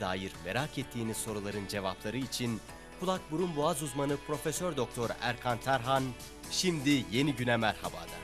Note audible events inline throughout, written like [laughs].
dair merak ettiğiniz soruların cevapları için kulak burun boğaz uzmanı Profesör Doktor Erkan Tarhan şimdi yeni güne merhabada.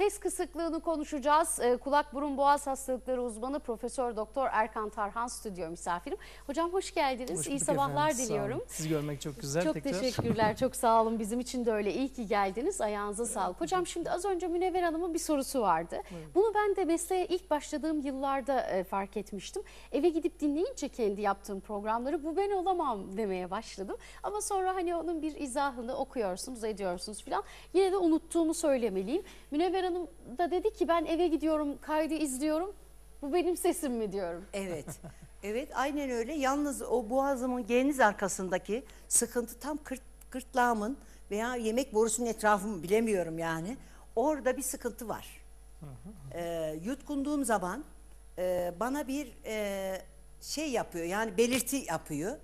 Ses kısıklığını konuşacağız. Ee, Kulak burun boğaz hastalıkları uzmanı Profesör Doktor Erkan Tarhan stüdyo misafirim. Hocam hoş geldiniz. Hoş İyi sabahlar efendim, diliyorum. Sizi görmek çok güzel Çok tekrar. teşekkürler. Çok sağ olun. Bizim için de öyle. İyi ki geldiniz. Ayağınıza sağlık. Hocam şimdi az önce Münevver Hanım'ın bir sorusu vardı. Bunu ben de mesleğe ilk başladığım yıllarda e, fark etmiştim. Eve gidip dinleyince kendi yaptığım programları bu ben olamam demeye başladım. Ama sonra hani onun bir izahını okuyorsunuz, ediyorsunuz falan. Yine de unuttuğumu söylemeliyim. Münevver Hanım da dedi ki ben eve gidiyorum, kaydı izliyorum. Bu benim sesim mi diyorum. Evet. Evet aynen öyle. Yalnız o boğazımın geniz arkasındaki sıkıntı tam kırt, gırtlağımın veya yemek borusunun etrafımı bilemiyorum yani. Orada bir sıkıntı var. Ee, yutkunduğum zaman e, bana bir e, şey yapıyor yani belirti yapıyor.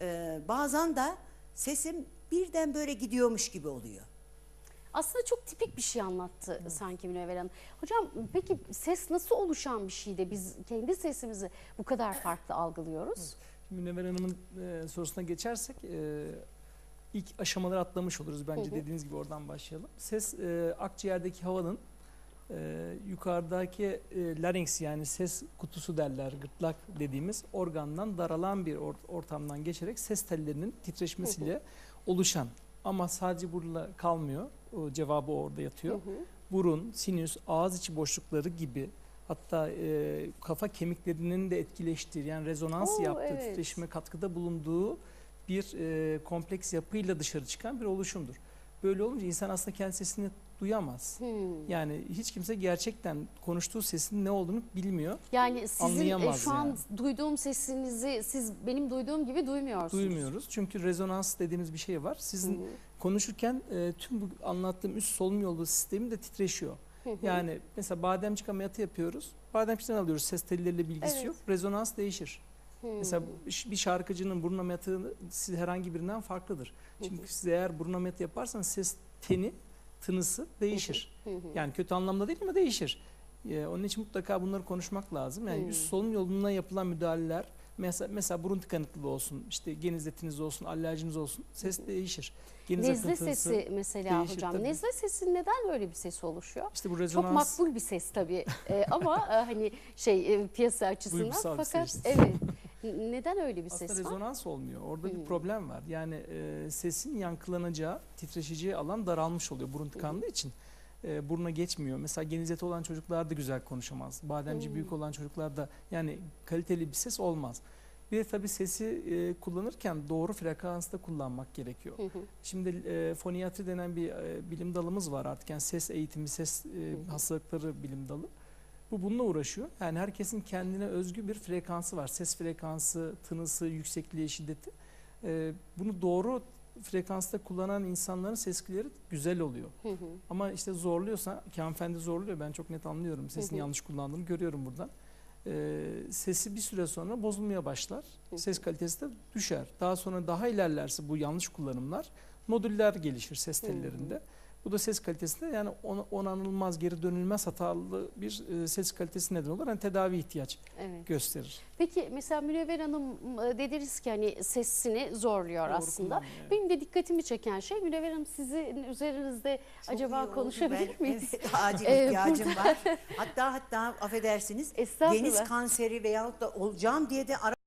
Ee, bazen de sesim birden böyle gidiyormuş gibi oluyor. Aslında çok tipik bir şey anlattı sanki Münevver Hanım. Hocam peki ses nasıl oluşan bir şey de biz kendi sesimizi bu kadar farklı algılıyoruz? Münevver Hanım'ın e, sorusuna geçersek e, ilk aşamaları atlamış oluruz. Bence Hı hı. dediğiniz gibi oradan başlayalım. Ses e, akciğerdeki havanın e, yukarıdaki e, larynx yani ses kutusu derler gırtlak dediğimiz organdan daralan bir or- ortamdan geçerek ses tellerinin titreşmesiyle oluşan ama sadece burada kalmıyor. O cevabı orada yatıyor. Hı hı. burun, sinüs, ağız içi boşlukları gibi hatta e, kafa kemiklerinin de etkileştiği yani rezonans Oo, yaptığı, evet. titreşime katkıda bulunduğu bir e, kompleks yapıyla dışarı çıkan bir oluşumdur. Böyle olunca insan aslında kendi sesini duyamaz. Hmm. Yani hiç kimse gerçekten konuştuğu sesin ne olduğunu bilmiyor, Yani sizin e, şu an yani. duyduğum sesinizi siz benim duyduğum gibi duymuyorsunuz. duymuyoruz. Çünkü rezonans dediğimiz bir şey var. Sizin hı. konuşurken e, tüm bu anlattığım üst solunum yolu sistemi de titreşiyor. Yani mesela bademcik ameliyatı yapıyoruz. Bademcikten alıyoruz. Ses telleriyle bilgisi Evet. yok. Rezonans değişir. Hmm. Mesela bir şarkıcının burun ameliyatı siz herhangi birinden farklıdır. Çünkü siz eğer burun ameliyatı yaparsanız ses teni, tınısı değişir. Yani kötü anlamda değil ama değişir. Ee, onun için mutlaka bunları konuşmak lazım. Yani üst solunum yoluna yapılan müdahaleler mesela, mesela burun tıkanıklığı olsun, işte genizletiniz olsun, alerjiniz olsun ses değişir. Geniz Nezle sesi mesela değişir hocam. tabii. Nezle sesi neden böyle bir ses oluşuyor? İşte bu Çok rezonans makbul bir ses tabii [laughs] Ee, ama e, hani şey e, piyasa açısından Duygusal fakat evet neden öyle bir Aslında ses var? rezonans olmuyor. Orada Hmm. bir problem var. Yani e, sesin yankılanacağı, titreşeceği alan daralmış oluyor burun tıkandığı için. E, buruna geçmiyor. Mesela genizeti olan çocuklar da güzel konuşamaz. Bademci Hmm. büyük olan çocuklar da yani kaliteli bir ses olmaz. Bir de tabii sesi e, kullanırken doğru frekansta kullanmak gerekiyor. Hı hı. Şimdi e, foniyatri denen bir e, bilim dalımız var artık. Yani ses eğitimi, ses e, hı. hastalıkları bilim dalı. Bu bununla uğraşıyor. Yani herkesin kendine özgü bir frekansı var. Ses frekansı, tınısı, yüksekliği, şiddeti. E, bunu doğru frekansta kullanan insanların sesleri güzel oluyor. Hı hı. Ama işte zorluyorsa, ki hanımefendi zorluyor ben çok net anlıyorum. Sesini Hı hı. yanlış kullandığını görüyorum buradan. E, sesi bir süre sonra bozulmaya başlar. Hı hı. Ses kalitesi de düşer. Daha sonra daha ilerlerse bu yanlış kullanımlar nodüller gelişir ses Hı hı. Bu da ses kalitesinde yani ona- onanılmaz, geri dönülmez hatalı bir e, ses kalitesi neden olur. Yani tedavi ihtiyaç Evet. gösterir. Peki mesela Münevver Hanım e, dediniz ki hani sesini zorluyor Doğru aslında. evet. Benim de dikkatimi çeken şey Münevver Hanım sizin üzerinizde Çok acaba konuşabilir miyiz? Evet, acil [laughs] Ee, ihtiyacım var. Hatta hatta affedersiniz geniz kanseri veyahut da olacağım diye de ara